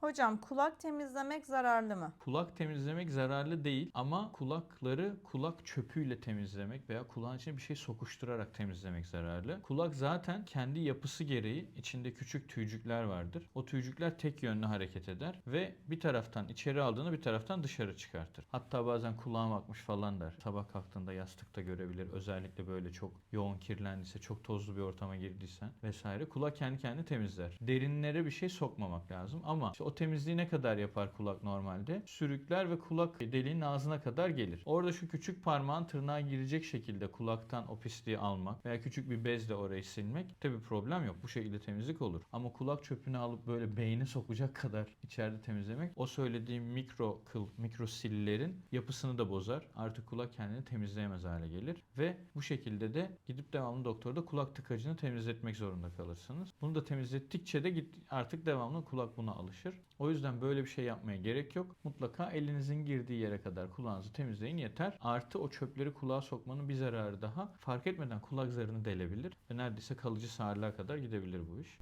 Hocam kulak temizlemek zararlı mı? Kulak temizlemek zararlı değil ama kulakları kulak çöpüyle temizlemek veya kulağın içine bir şey sokuşturarak temizlemek zararlı. Kulak zaten kendi yapısı gereği içinde küçük tüycükler vardır. O tüycükler tek yönlü hareket eder ve bir taraftan içeri aldığını bir taraftan dışarı çıkartır. Hatta bazen kulağım akmış falan der. Sabah kalktığında yastıkta görebilir. Özellikle böyle çok yoğun kirlendiyse, çok tozlu bir ortama girdiysen vesaire. Kulak kendi kendini temizler. Derinlere bir şey sokmamak lazım ama işte o temizliği ne kadar yapar kulak normalde? Sürükler ve kulak deliğinin ağzına kadar gelir. Orada şu küçük parmağın tırnağa girecek şekilde kulaktan o pisliği almak veya küçük bir bezle orayı silmek tabi problem yok. Bu şekilde temizlik olur. Ama kulak çöpünü alıp böyle beyne sokacak kadar içeride temizlemek o söylediğim mikro kıl, mikro sillerin yapısını da bozar. Artık kulak kendini temizleyemez hale gelir ve bu şekilde de gidip devamlı doktorda kulak tıkacını temizletmek zorunda kalırsınız. Bunu da temizlettikçe de git artık devamlı kulak buna alışır. O yüzden böyle bir şey yapmaya gerek yok. Mutlaka elinizin girdiği yere kadar kulağınızı temizleyin yeter. Artı o çöpleri kulağa sokmanın bir zararı daha. Fark etmeden kulak zarını delebilir ve neredeyse kalıcı sağırlığa kadar gidebilir bu iş.